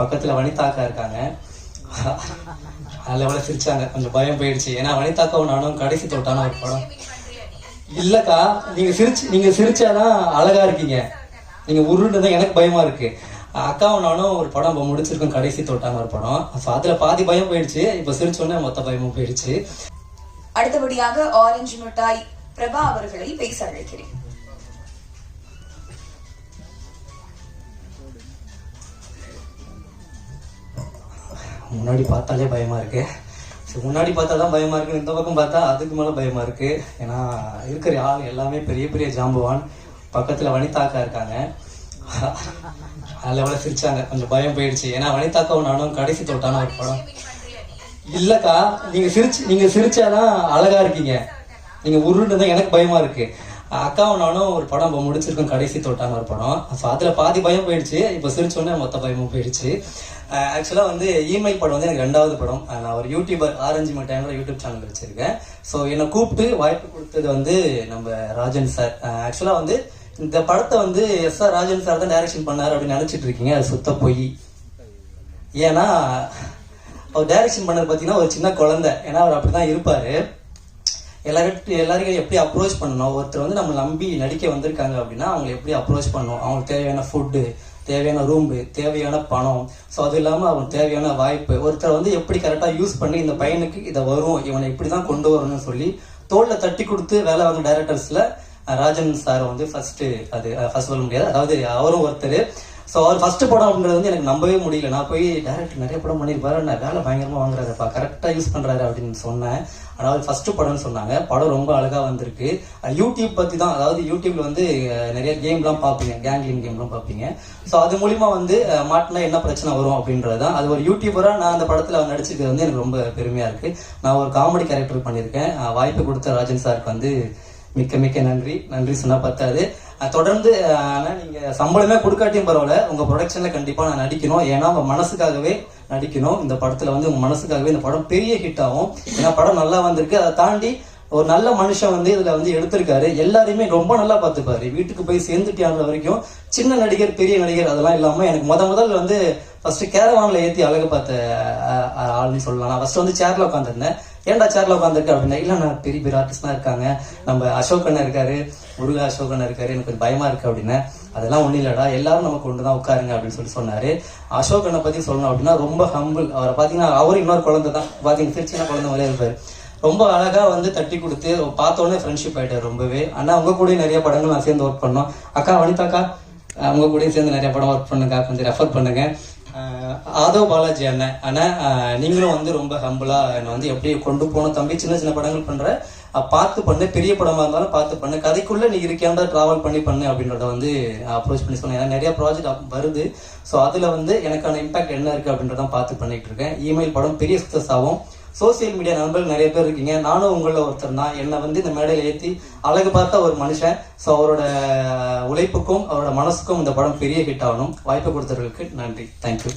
பக்கத்துல வனிதாக்கா இருக்காங்க. அதில் எவ்வளோ சிரிச்சாங்க. கொஞ்சம் பயம் போயிடுச்சு. ஏன்னா வனிதாக்காவும் நானும் கடைசி தொட்டான ஒரு படம். இல்லக்கா நீங்க சிரிச்சு நீங்க சிரிச்சாதான் அழகா இருக்கீங்க. நீங்க உருண்டுதான் எனக்கு பயமா இருக்கு. அக்காவும் நானும் ஒரு படம் இப்போ முடிச்சிருக்கோம். கடைசி தொட்டான ஒரு படம். ஸோ அதுல பாதி பயம் போயிடுச்சு. இப்போ சிரிச்சோன்னே மொத்த பயமும் போயிடுச்சு. அடுத்தபடியாக ஆரஞ்சு மிட்டாய் பிரபா அவர்களை பேச அழைக்கிறேன். முன்னாடி பார்த்தாலே பயமாக இருக்குது சரி, முன்னாடி பார்த்தா தான் பயமாக இருக்குது இந்த பக்கம் பார்த்தா அதுக்கு மேலே பயமாக இருக்குது ஏன்னா இருக்கிற ஆள் எல்லாமே பெரிய பெரிய ஜாம்பவான். பக்கத்தில் வனிதாக்கா இருக்காங்க. அதில் எவ்வளோ சிரிச்சாங்க. கொஞ்சம் பயம் போயிடுச்சு. ஏன்னா வனிதாக்காவும் நானும் கடைசி தொட்டான ஒரு படம். இல்லைக்கா நீங்கள் சிரிச்சு நீங்கள் சிரிச்சாதான் அழகாக இருக்கீங்க. நீங்கள் உருண்டு தான் எனக்கு பயமாக இருக்குது அக்காவும் நானும் ஒரு படம் இப்போ முடிச்சிருக்கோம் கடைசி தொட்டாங்க ஒரு படம். ஸோ அதில் பாதி பயம் போயிடுச்சு. இப்போ சிரிச்சோன்னே மொத்த பயமும் போயிடுச்சு. ஆக்சுவலாக வந்து இமெயில் படம் வந்து எனக்கு ரெண்டாவது படம். நான் ஒரு யூடியூபர் ஆரஞ்சு மிட்டாங்கிற யூடியூப் சேனல் வச்சிருக்கேன். ஸோ என்னை கூப்பிட்டு வாய்ப்பு கொடுத்தது வந்து நம்ம ராஜன் சார் ஆக்சுவலாக வந்து இந்த படத்தை வந்து எஸ் ஆர் ராஜன் சார் தான் டைரக்ஷன் பண்ணாரு அப்படின்னு நினச்சிட்டு இருக்கீங்க. அது சுத்த பொய். ஏன்னா அவர் டைரக்ஷன் பண்ணது பார்த்தீங்கன்னா ஒரு சின்ன குழந்தை. ஏன்னா அவர் அப்படிதான் இருப்பார். எல்லாருக்கும் எல்லாரையும் எப்படி அப்ரோச் பண்ணணும்? ஒருத்தர் வந்து நம்ம நம்பி நடிக்க வந்திருக்காங்க அப்படின்னா அவங்களை எப்படி அப்ரோச் பண்ணணும்? அவங்களுக்கு தேவையான ஃபுட்டு தேவையான ரூம்பு தேவையான பணம். ஸோ அது இல்லாமல் அவன் தேவையான வாய்ப்பு. ஒருத்தர் வந்து எப்படி கரெக்டாக யூஸ் பண்ணி இந்த பையனுக்கு இதை வரும் இவனை இப்படி தான் கொண்டு வரணும்னு சொல்லி தோளில் தட்டி கொடுத்து வேலை வாங்க டைரக்டர்ஸில் ராஜன் சார் வந்து ஃபர்ஸ்ட் அது ஃபர்ஸ்ட் சொல்ல முடியாது. அதாவது அவரும் ஒருத்தர். ஸோ அவர் ஃபர்ஸ்ட் படம் அப்படின்றது வந்து எனக்கு நம்பவே முடியல. நான் போய் டேரக்டர் நிறைய படம் பண்ணியிருப்பாரு. நான் வேலை பயங்கரமாக வாங்குறாருப்பா கரெக்டாக யூஸ் பண்ணுறாரு அப்படின்னு சொன்னேன். அதாவது ஃபர்ஸ்ட் படம்னு சொன்னாங்க. படம் ரொம்ப அழகாக வந்திருக்கு. யூடியூப் பற்றி தான் அதாவது யூடியூப்ல வந்து நிறைய கேம்லாம் பார்ப்பீங்க. கேங்லிங் கேம்லாம் பார்ப்பீங்க. ஸோ அது மூலிமா வந்து மாட்டினா என்ன பிரச்சனை வரும் அப்படின்றது தான். அது ஒரு யூடியூபராக நான் அந்த படத்தில் நடிச்சிருக்கிறது வந்து எனக்கு ரொம்ப பெருமையாக இருக்குது நான் ஒரு காமெடி கேரக்டர் பண்ணியிருக்கேன். வாய்ப்பு கொடுத்த ராஜன் சாருக்கு வந்து மிக்க மிக்க நன்றி. நன்றி சொன்னால் பத்தாது. தொடர்ந்து ஆனால் நீங்கள் சம்பளமே கொடுக்காட்டியும் பரவாயில்ல. உங்கள் ப்ரொடக்ஷனில் கண்டிப்பாக நான் நடிக்கணும். ஏன்னா உங்கள் மனசுக்காகவே நடிக்கணும். இந்த படத்தில் வந்து உங்கள் மனசுக்காகவே இந்த படம் பெரிய ஹிட் ஆகும். ஏன்னா படம் நல்லா வந்திருக்கு. அதை தாண்டி ஒரு நல்ல மனுஷன் வந்து இதில் வந்து எடுத்திருக்காரு. எல்லாரையுமே ரொம்ப நல்லா பார்த்துப்பாரு. வீட்டுக்கு போய் சேர்ந்துட்டியான்ற வரைக்கும் சின்ன நடிகர் பெரிய நடிகர் அதெல்லாம் இல்லாமல் எனக்கு முத முதல்ல வந்து ஃபர்ஸ்ட் கேரவானில் ஏற்றி அழகு பார்த்த ஆள்னு சொல்லலாம். நான் ஃபர்ஸ்ட் வந்து சேரில் உட்காந்துருந்தேன் ஏன்டா சேர்ல உட்காந்துருக்க அப்படின்னா இல்ல நான் பெரிய பெரிய ஆர்டிஸ்ட்லாம் இருக்காங்க. நம்ம அசோக் அண்ணன் இருக்காரு முருகா அசோக் அண்ணன் இருக்காரு எனக்கு கொஞ்சம் பயமா இருக்கு அப்படின்னு. அதெல்லாம் ஒண்ணும் இல்லடா எல்லாரும் நம்ம கொண்டு தான் உட்காருங்க அப்படின்னு சொல்லி சொன்னாரு. அசோக் அண்ணனை பத்தி சொல்லணும் அப்படின்னா ரொம்ப ஹம்பிள் அவரை பாத்தீங்கன்னா அவரும் இன்னொரு குழந்தை தான். பாத்தீங்கன்னா திருச்சினா குழந்தை மாதிரியே இருப்பாரு. ரொம்ப அழகா வந்து தட்டி கொடுத்து பார்த்தோன்னே ஃப்ரெண்ட்ஷிப் ஆயிட்டாரு ரொம்பவே. அண்ணா உங்க கூட நிறைய படங்கள் நான் சேர்ந்து ஒர்க் பண்ணோம். அக்கா வனிதாக்கா அவங்க கூட சேர்ந்து நிறைய படம் ஒர்க் பண்ணுங்க கொஞ்சம் ரெஃபர் பண்ணுங்க. ஆதவ் பாலாஜி அண்ணன் அண்ணன் நீங்களும் வந்து ரொம்ப ஹம்பிளா என்னை வந்து எப்படி கொண்டு போகணும்? தம்பி சின்ன சின்ன படங்கள் பண்ற பார்த்து பண்ணு. பெரிய படமா இருந்தாலும் பார்த்து பண்ணு. கதைக்குள்ள நீ இருக்கியாண்டா டிராவல் பண்ணி பண்ணு அப்படின்றத வந்து அப்ரோச் பண்ணி சொன்னேன். ஏன்னா நிறைய ப்ராஜெக்ட் வருது. ஸோ அதுல வந்து எனக்கான இம்பாக்ட் என்ன இருக்கு அப்படின்றத பார்த்து பண்ணிட்டு இருக்கேன். இமெயில் படம் பெரிய சக்சஸ் ஆகும். சோசியல் மீடியா நண்பர்கள் நிறைய பேர் இருக்கீங்க. நானும் உங்களில் ஒருத்தர் தான். என்னை வந்து இந்த மேடையில் ஏற்றி அழகு பார்த்த ஒரு மனுஷன். ஸோ அவரோட உழைப்புக்கும் அவரோட மனசுக்கும் இந்த படம் பெரிய ஹிட் ஆகணும். வாய்ப்பு கொடுத்தவர்களுக்கு நன்றி. தேங்க்யூ